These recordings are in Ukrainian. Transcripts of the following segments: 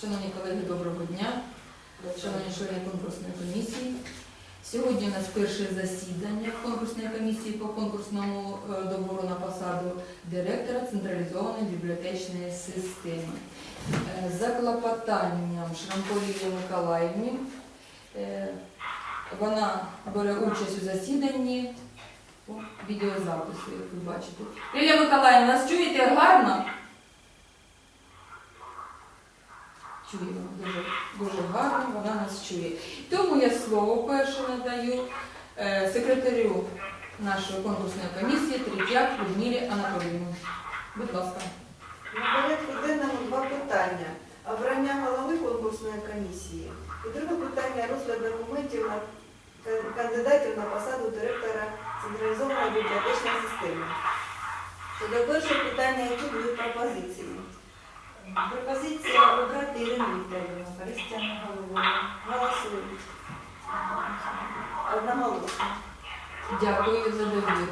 Шановні колеги, доброго дня. Шановні члени конкурсної комісії. Сьогодні у нас перше засідання конкурсної комісії по конкурсному е, добору на посаду директора централізованої бібліотечної системи. Е, За клопотанням Шрамко Лілії Миколаївні е, вона бере участь у засіданні відеозапису, як ви бачите. Лілія Миколаївна, нас чуєте гарно? Чуємо дуже, дуже гарно, вона нас чує. Тому я слово перше надаю е, секретарю нашої конкурсної комісії Третяк Людмилі Анатоліївні. Будь ласка. На порядку денному два питання. Обрання голови конкурсної комісії. І друге питання розгляд документів на кандидатів на посаду директора централізованої бібліотечної системи. Щодо першого питання, які будуть пропозиції? Пропозиція обрати Ірину Вікторівну, Християна головою. Голосуємо. Одноголосно. Дякую за довіру.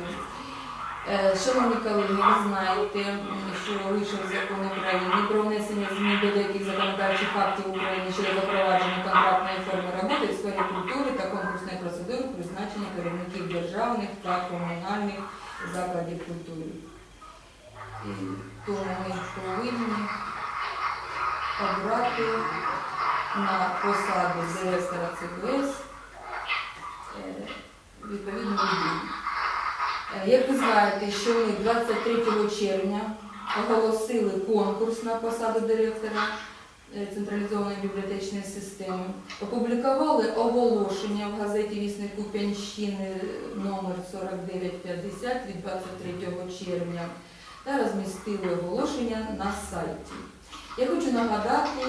Е, Шановні колеги, ви знаєте, що вийшов закон України про внесення змін до деяких законодавчих актів України щодо запровадження контрактної форми роботи в сфері культури та конкурсної процедури призначення керівників державних та комунальних закладів культури. І тому ми повинні обрати на посаду директора ЦБС е, відповідну людину. Е, Як ви знаєте, що ми 23 червня оголосили конкурс на посаду директора е, централізованої бібліотечної системи, опублікували оголошення в газеті Вісник Куп'янщини номер 4950 від 23 червня та розмістили оголошення на сайті. Я хочу нагадати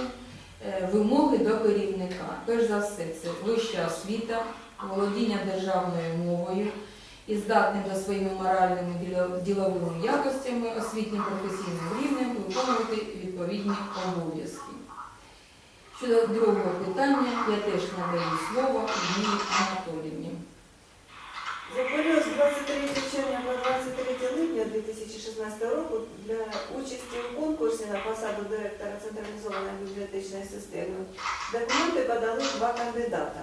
е, вимоги до керівника. Перш за все, це вища освіта, володіння державною мовою і здатним за своїми моральними діло- діловими якостями, освітнім професійним рівнем виконувати відповідні обов'язки. Щодо другого питання, я теж надаю слово Людмилі Анатоліївні. За період з 23 червня по 23 липня 2016 року для участі у конкурсі на посаду директора централізованої бібліотечної системи документи подали два кандидата.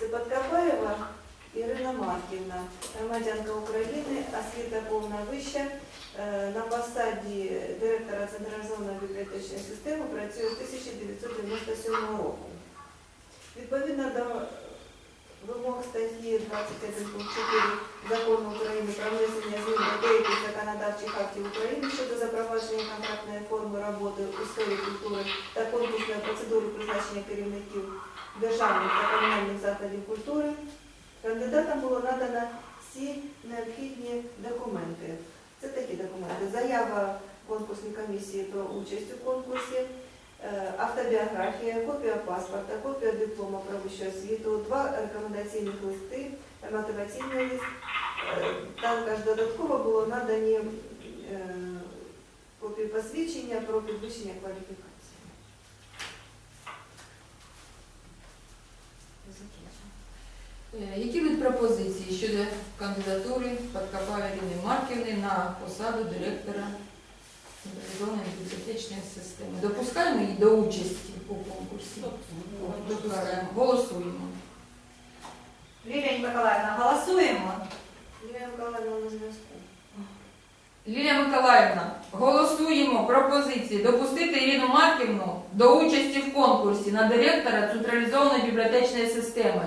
Це Подкопаєва Ірина Марківна, громадянка України, освіта повна вища. Е, На посаді директора централізованої бібліотечної системи працює з 1997 року. Відповідно до вимог статті 21 пункт 4 Закону України про внесення змін до деяких законодавчих актів України щодо запровадження контрактної форми роботи у сфері культури та конкурсної процедури призначення керівників державних та комунальних закладів культури, кандидатам було надано всі необхідні документи. Це такі документи. Заява конкурсної комісії про участь у конкурсі, автобіографія, копія паспорта, копія диплома про вищу освіту, два рекомендаційних листи, мотиваційний лист. Е, Також додатково було надані е, копії посвідчення про підвищення кваліфікації. Е, Які будуть пропозиції щодо кандидатури Подкопаєва Ірини Марківни на посаду директора централізованої бібліотечної системи? Допускаємо її до участі у конкурсі? Допускаємо. Голосуємо. Лілія Миколаївна, голосуємо. Юлія Миколаївна на зв'язку. Лілія Миколаївна, голосуємо пропозиції допустити Ірину Марківну до участі в конкурсі на директора централізованої бібліотечної системи.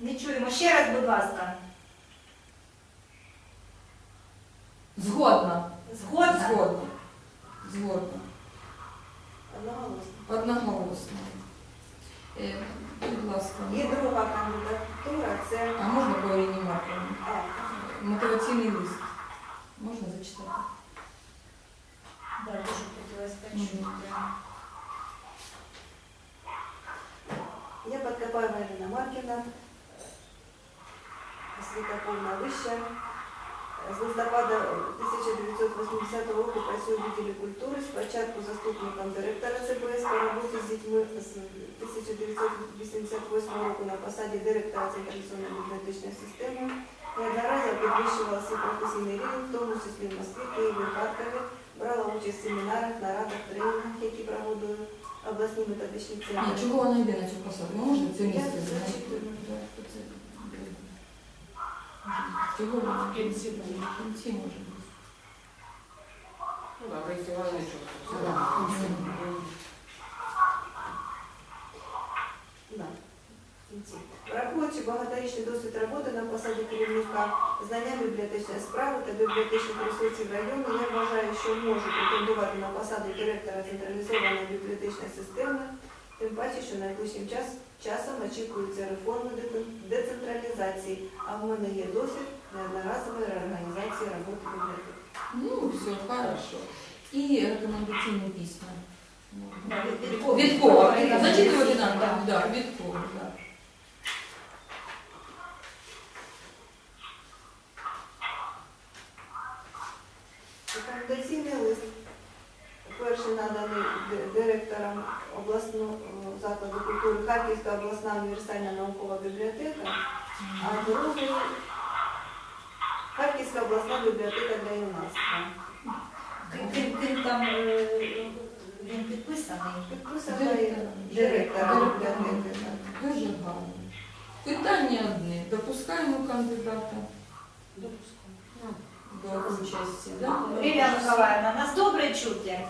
Не чуємо. Ще раз, будь ласка. Згодна. Згодна? Згодна. Згодна. Одноголосно. Одноголосно. Е, Будь ласка. І друга кандидатура це А можна по Ірині Марківні? а, Мотиваційний лист. Можна зачитати? Да, дуже хотілося почути. Я Подкопаєва Ірина Марківна, освіта повна вища. З листопада 1980 року працюю в відділі культури, спочатку заступником директора ЦБС по роботі з дітьми з 1988 року на посаді директора централізованої бібліотечної системи. Неодноразово підвищувала свій професійний рівень, в тому числі в Москві, Києві, Харкові, брала участь в семінарах, нарадах, тренінгах, які проводили обласні методичні Ні, центри. чого вона йде на цю посаду? Ну, можна це місце Да, то це буде. В кінці? В кінці може бути. Ну, добре, вона нічого. Да. Да. в кінці. Враховуючи багаторічний досвід роботи на посаді керівника знання бібліотечної справи та бібліотечних ресурсів району, я вважаю, що можу претендувати на посаду директора централізованої бібліотечної системи, тим паче, що найближчим час, часом очікуються реформи децентралізації, а в мене є досвід неодноразової реорганізації роботи бібліотеки. Ну, все, хорошо. І рекомендаційні письма. Від- кого? Від Зачитувати нам, Да. да, від кого, да. Рекомендаційний лист, перший наданий ди- директором обласного е, закладу культури Харківська обласна універсальна наукова бібліотека, а другий Харківська обласна бібліотека для юнацтва. Крім- там е, він підписаний. Підписаний директора бібліотеки. Дуже гарно. Питання одне. Допускаємо кандидата Допускаю. до участі, да? Лілія Миколаївна, нас добре чути?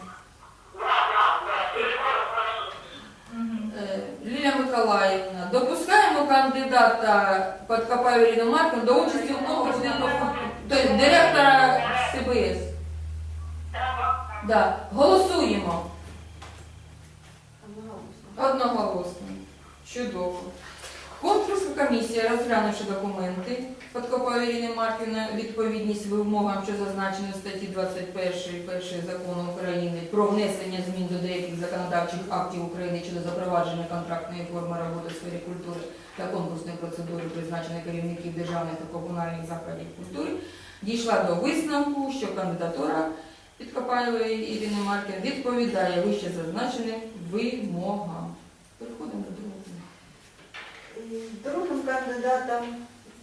Мгм. Е, Лілія Миколаївна, допускаємо кандидата Подкопаю Ірину Марківну до участі в новому тобто директора СБС. Да. Голосуємо одноголосно. Чудово. Конкурсна комісія, розглянувши документи, Подкопаю Ірини Марківна відповідність вимогам, що зазначені в статті 21 першої закону України про внесення змін до деяких законодавчих актів України щодо запровадження контрактної форми роботи в сфері культури та конкурсної процедури призначення керівників державних та комунальних закладів культури, дійшла до висновку, що кандидатура Підкопаєвої Ірини Маркін відповідає вище зазначеним вимогам. Переходимо до другого. Другим кандидатом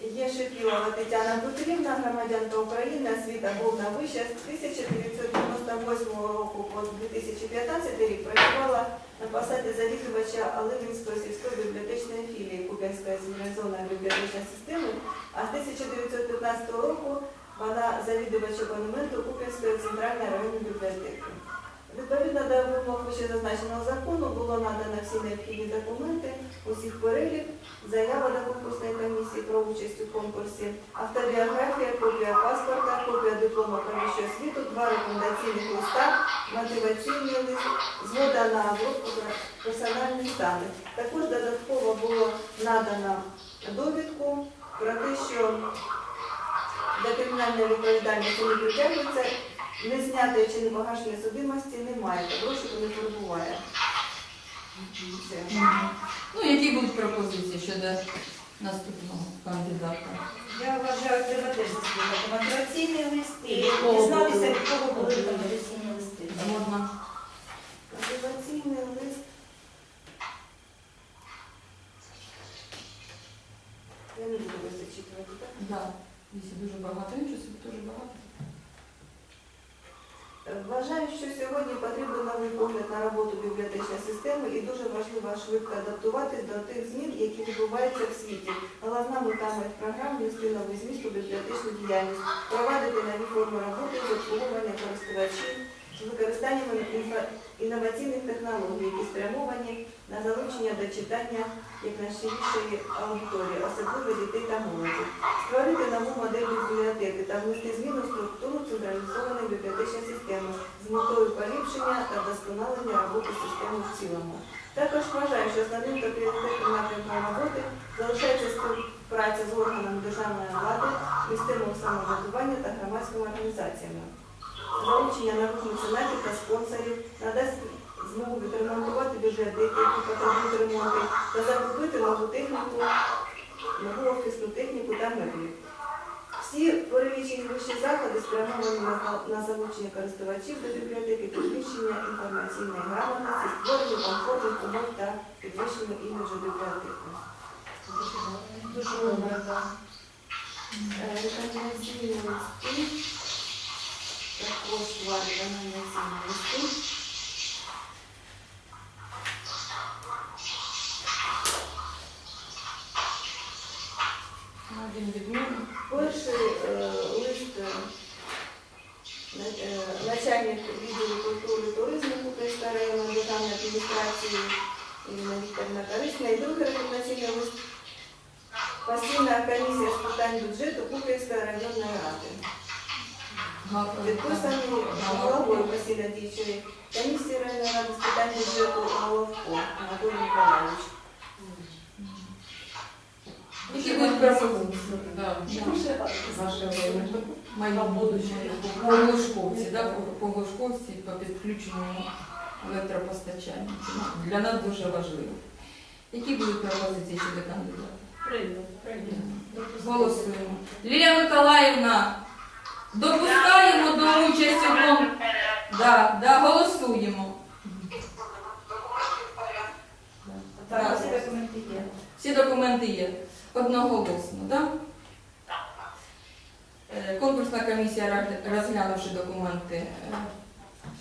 є Шепілова Тетяна Петрівна, громадянка України, освіта повна вища з 1998 року по 2015 рік працювала на посаді завідувача Оливінської сільської бібліотечної філії Куп'янської централізованої бібліотечної системи, а з 1915 року вона завідувач абонементу Куп'янської центральної районної бібліотеки. Відповідно до вимог вище зазначеного закону було надано всі необхідні документи, усіх перелік, заява до конкурсної комісії про участь у конкурсі, автобіографія, копія паспорта, копія диплома про вищу освіту, два рекомендаційних листа, мотиваційний лист, згода на обробку персональних даних. Також додатково було надано довідку про те, що до кримінальної відповідальності не притягується, не знятої чи не погашення судимості немає, гроші не перебуває. Ну, які будуть пропозиції щодо наступного кандидата? Я вважаю, треба теж заслухати мотиваційний лист і Від кого дізнатися, були? від кого були мотиваційні листи. Згодна. Мотиваційний лист. Я не буду вас зачитувати, так? Да. Якщо дуже багато, нічого собі дуже багато. Е, Вважаю, що сьогодні погляд на роботу бібліотечної системи і дуже важливо швидко адаптуватись до тих змін, які відбуваються в світі. Головна мета моїх програм внести новий зміст у бібліотечну діяльність, провадити нові форми роботи обслуговування користувачів з використанням інфра- інноваційних технологій, які спрямовані на залучення до читання як найширшої аудиторії, особливо дітей та молоді, створити нову модель бібліотеки та внести зміну структуру централізованої бібліотечної системи з метою поліпшення та вдосконалення роботи системи в цілому. Також вважаю, що основним та пріоритетним напрямком роботи залишається співпраця з органами державної влади, місцевого самоврядування та громадськими організаціями. Залучення нових меценатів та спонсорів надасть змогу відремонтувати бібліотеки, які потребують ремонту, та закупити нову техніку, нову офісну техніку та меблі. Всі перелічені вищі заходи спрямовані на, залучення користувачів до бібліотеки, підвищення інформаційної грамотності, створення комфортних умов та підвищення іміджу бібліотеки. Дуже добре. Е, Рекомендаційні листи. Так, пошту виконання цього Один відмінний. Перший е, лист е, е, начальник відділу культури туризму Купинської районної державної адміністрації Ірина Вікторівна Корисна. І другий рекомендаційний лист постійна комісія з питань бюджету Купинської районної ради. Підписаний головою постійно діючої комісії районної ради з питань бюджету Головко Анатолій Миколаївич. Время. Будущее. По Глушковці, да, по, по Глушковці, по підключенню електропостачання. Для нас дуже важливо. Які будуть пропозиції щодо кандидата? Прийняв. Голосуємо. Лілія Миколаївна, допускаємо до участі в. Да, да, голосуємо. Так, всі документи є. Одноголосно, так? Е, Конкурсна комісія, розглянувши документи е,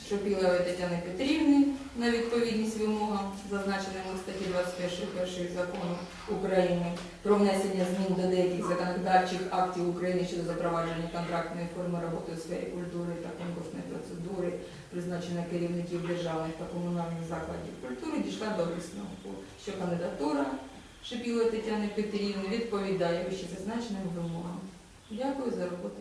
Шопілової Тетяни Петрівни на відповідність вимогам, зазначеним у статті 21 закону України про внесення змін до деяких законодавчих актів України щодо запровадження контрактної форми роботи у сфері культури та конкурсної процедури, призначення керівників державних та комунальних закладів культури, дійшла до висновку, що кандидатура Шипілої Тетяни Петрівни відповідає вище зазначеним вимогам. Дякую за роботу.